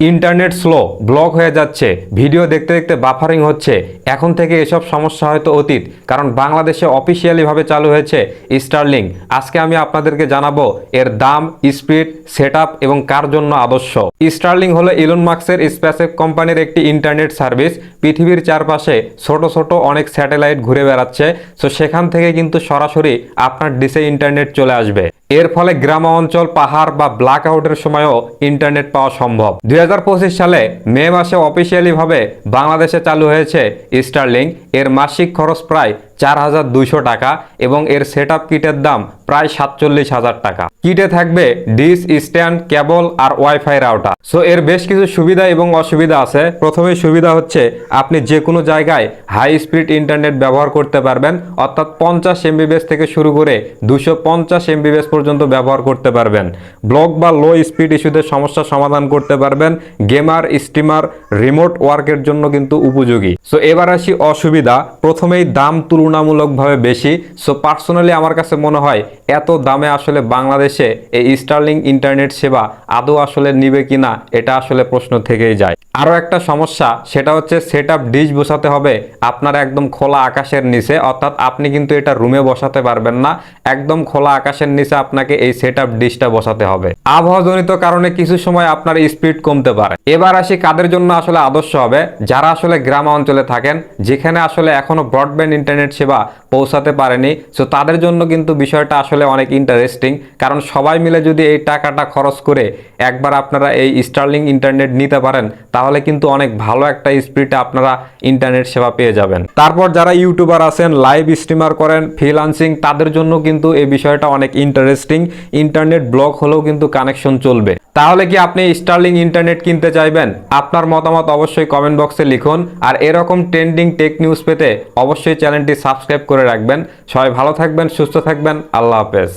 Internet slow, block হয়ে যাচ্ছে, video দেখতে দেখতে বাফারিং হচ্ছে। এখন থেকে এসব সমস্যা হয়তো অতীত, কারণ বাংলাদেশে অফিসিয়ালিভাবে চালু হয়েছে স্টারলিং আজকে আমি আপনাদেরকে জানাব এর দাম স্পিড সেট এবং কার জন্য আদর্শ। স্টারলিং হলো ইলন মার্কসের স্পেসেক কোম্পানির একটি ইন্টারনেট সার্ভিস পৃথিবীর চারপাশে ছোট ছোট অনেক স্যাটেলাইট ঘুরে বেড়াচ্ছে। সো সেখান থেকে কিন্তু সরাসরি আপনার ডিসে ইন্টারনেট চলে আসবে। এর ফলে গ্রাম অঞ্চল পাহাড় বা ব্ল্যাক আউটের সময়ও ইন্টারনেট পাওয়া সম্ভব। দুই হাজার পঁচিশ সালে মে মাসে অফিসিয়ালিভাবে বাংলাদেশে চালু হয়েছে স্টারলিং এর মাসিক খরচ প্রায় চার হাজার দুইশো টাকা এবং এর সেট আপ কিটের দাম প্রায় সাতচল্লিশ হাজার টাকা। কিটে থাকবে ডিস স্ট্যান্ড, কেবল আর ওয়াইফাই রাউটার। সো এর বেশ কিছু সুবিধা এবং অসুবিধা আছে। প্রথমে সুবিধা হচ্ছে আপনি যে কোনো জায়গায় হাই স্পিড ইন্টারনেট ব্যবহার করতে পারবেন, অর্থাৎ পঞ্চাশ এমবিবিএস থেকে শুরু করে দুশো পঞ্চাশ এমবিবিএস পর্যন্ত ব্যবহার করতে পারবেন। ব্লক বা লো স্পিড ইস্যুতে সমস্যা সমাধান করতে পারবেন। গেমার স্টিমার রিমোট ওয়ার্কের জন্য কিন্তু উপযোগী। সো এবার আসি অসুবিধা। প্রথমেই দাম তুলনামূলকভাবে বেশি। সো পার্সোনালি আমার কাছে মনে হয় এত দামে আসলে বাংলাদেশে এই স্টারলিং ইন্টারনেট সেবা আদৌ আসলে নিবে কিনা, এটা আসলে প্রশ্ন থেকেই যায়। আরও একটা সমস্যা, সেটা হচ্ছে সেট আপ ডিশ বসাতে হবে। আপনার একদম খোলা আকাশের নিচে, অর্থাৎ আপনি কিন্তু এটা রুমে বসাতে পারবেন না। একদম খোলা আকাশের নিচে আপনাকে এই সেট আপ ডিশটা বসাতে হবে। আবহাওয়াজনিত কারণে কিছু সময় আপনার স্পিড কমতে পারে। এবার আসি কাদের জন্য আসলে আদর্শ হবে। যারা আসলে গ্রাম অঞ্চলে থাকেন, যেখানে আসলে এখনও ব্রডব্যান্ড ইন্টারনেট সেবা পৌঁছাতে পারেনি সো তাদের জন্য কিন্তু বিষয়টা আসলে অনেক ইন্টারেস্টিং কারণ সবাই মিলে যদি এই টাকাটা খরচ করে একবার আপনারা এই স্টার্লিং ইন্টারনেট নিতে পারেন তাহলে কিন্তু অনেক ভালো একটা স্পিডে আপনারা ইন্টারনেট সেবা পেয়ে যাবেন। তারপর যারা ইউটিউবার আছেন, লাইভ স্ট্রিমার করেন ফ্রিলান্সিং তাদের জন্য কিন্তু এই বিষয়টা অনেক ইন্টারেস্টিং ইন্টারনেট ব্লক হলেও কিন্তু কানেকশন চলবে। তাহলে কি আপনি স্টারলিং ইন্টারনেট কিনতে চাইবেন? আপনার মতামত অবশ্যই কমেন্ট বক্সে লিখুন। আর এরকম ট্রেন্ডিং টেক নিউজ পেতে অবশ্যই চ্যানেলটি সাবস্ক্রাইব করে রাখবেন। সবাই ভালো থাকবেন, সুস্থ থাকবেন। আল্লাহ হাফেজ।